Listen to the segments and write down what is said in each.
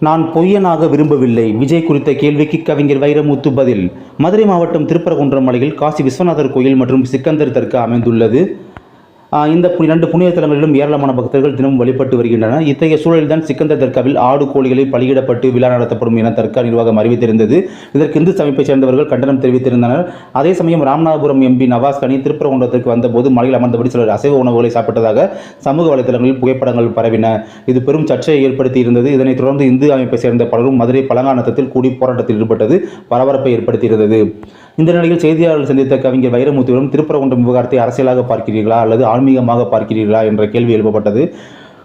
நான் பொய்யனாக விரும்பவில்லை. விஜய் குறித்த கேள்விக்கு கவிஞர் வைரமுத்து பதில். மதுரை மாவட்டம் திருப்பரங்குன்றம் மலையில் காசி விஸ்வநாதர் கோயில் மற்றும் சிக்கந்தர் தர்கா அமைந்துள்ளது. இந்த பு- இரண்டு புண்ணிய தலங்களிலும் ஏராளமான பக்தர்கள் தினமும் வழிபட்டு வருகின்றனர். இத்தகைய சூழலில்தான் சிக்கந்தர் தர்காவில் ஆடு கோழிகளை பலியிடப்பட்டு விழா நடத்தப்படும் என தர்கா நிர்வாகம் அறிவித்திருந்தது. இதற்கு இந்து சமைப்பை சேர்ந்தவர்கள் கண்டனம் தெரிவித்திருந்தனர். அதே சமயம் ராமநாதபுரம் எம்பி நவாஸ் கனி திருப்பரங்குன்றத்திற்கு வந்தபோது மலையில் அமர்ந்தபடி சிலர் அசைவ உணவுகளை சாப்பிட்டதாக சமூக வலைதளங்களில் புகைப்படங்கள் பரவின. இது பெரும் சர்ச்சையை ஏற்படுத்தி இருந்தது இதனைத் தொடர்ந்து இந்து அமைப்பை சேர்ந்த பலரும் மதுரை பழங்கானத்தத்தில் கூடி போராட்டத்தில் ஈடுபட்டது. பரபரப்பை ஏற்படுத்தியிருந்தது. இந்த நிலையில் செய்தியாளர்கள் சந்தித்த கவிஞர் வைரமுத்துவிடம் திருப்பரங்குன்றம் விவகாரத்தை அரசியலாக பார்க்கிறீர்களா அல்லது ஆன்மீகமாக பார்க்கிறீர்களா என்ற கேள்வி எழுப்பப்பட்டது.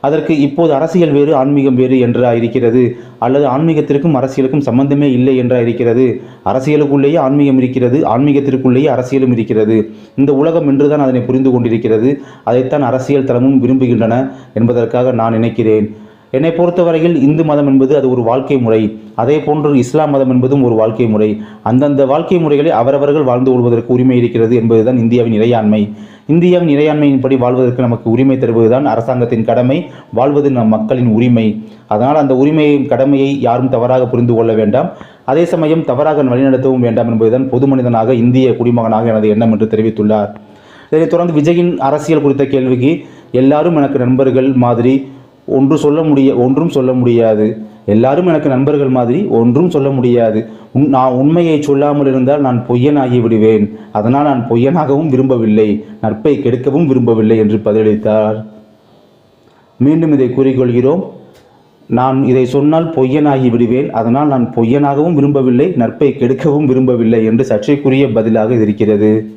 அதற்கு இப்போது அரசியல் வேறு ஆன்மீகம் வேறு என்றா இருக்கிறது அல்லது ஆன்மீகத்திற்கும் அரசியலுக்கும் சம்பந்தமே இல்லை என்றா இருக்கிறது அரசியலுக்குள்ளேயே ஆன்மீகம் இருக்கிறது ஆன்மீகத்திற்குள்ளேயே அரசியலும் இருக்கிறது. இந்த உலகம் என்றுதான் அதனை புரிந்து கொண்டிருக்கிறது. அதைத்தான் அரசியல் தளமும் விரும்புகின்றன என்பதற்காக நான் நினைக்கிறேன். என்னை பொறுத்தவரையில் இந்து மதம் என்பது அது ஒரு வாழ்க்கை முறை. அதே போன்று இஸ்லாம் மதம் என்பதும் ஒரு வாழ்க்கை முறை. அந்தந்த வாழ்க்கை முறைகளை அவரவர்கள் வாழ்ந்து கொள்வதற்கு உரிமை இருக்கிறது என்பதுதான் இந்தியாவின் இறையாண்மை. இந்தியாவின் இறையாண்மையின்படி வாழ்வதற்கு நமக்கு உரிமை தருவதுதான் அரசாங்கத்தின் கடமை வாழ்வது நம் மக்களின் உரிமை. அதனால் அந்த உரிமையின் கடமையை யாரும் தவறாக புரிந்து கொள்ள வேண்டாம். அதே சமயம் தவறாக வழிநடத்தவும் வேண்டாம் என்பதுதான் பொது மனிதனாக இந்திய குடிமகனாக எனது எண்ணம் என்று தெரிவித்துள்ளார். இதனைத் தொடர்ந்து விஜயின் அரசியல் குறித்த கேள்விக்கு எல்லாரும் எனக்கு நண்பர்கள் மாதிரி ஒன்று சொல்ல முடிய ஒன்றும் சொல்ல முடியாது. எல்லாரும் எனக்கு நண்பர்கள் மாதிரி ஒன்றும் சொல்ல முடியாது. உன் நான் உண்மையை சொல்லாமல் இருந்தால் நான் பொய்யனாகி விடுவேன். அதனால் நான் பொய்யனாகவும் விரும்பவில்லை. நட்பை கெடுக்கவும் விரும்பவில்லை என்று பதிலளித்தார். மீண்டும் இதை கூறிக்கொள்கிறோம். நான் இதை சொன்னால் பொய்யனாகி விடுவேன். அதனால் நான் பொய்யனாகவும் விரும்பவில்லை. நட்பை கெடுக்கவும் விரும்பவில்லை என்று சர்ச்சைக்குரிய பதிலாக இருக்கிறது.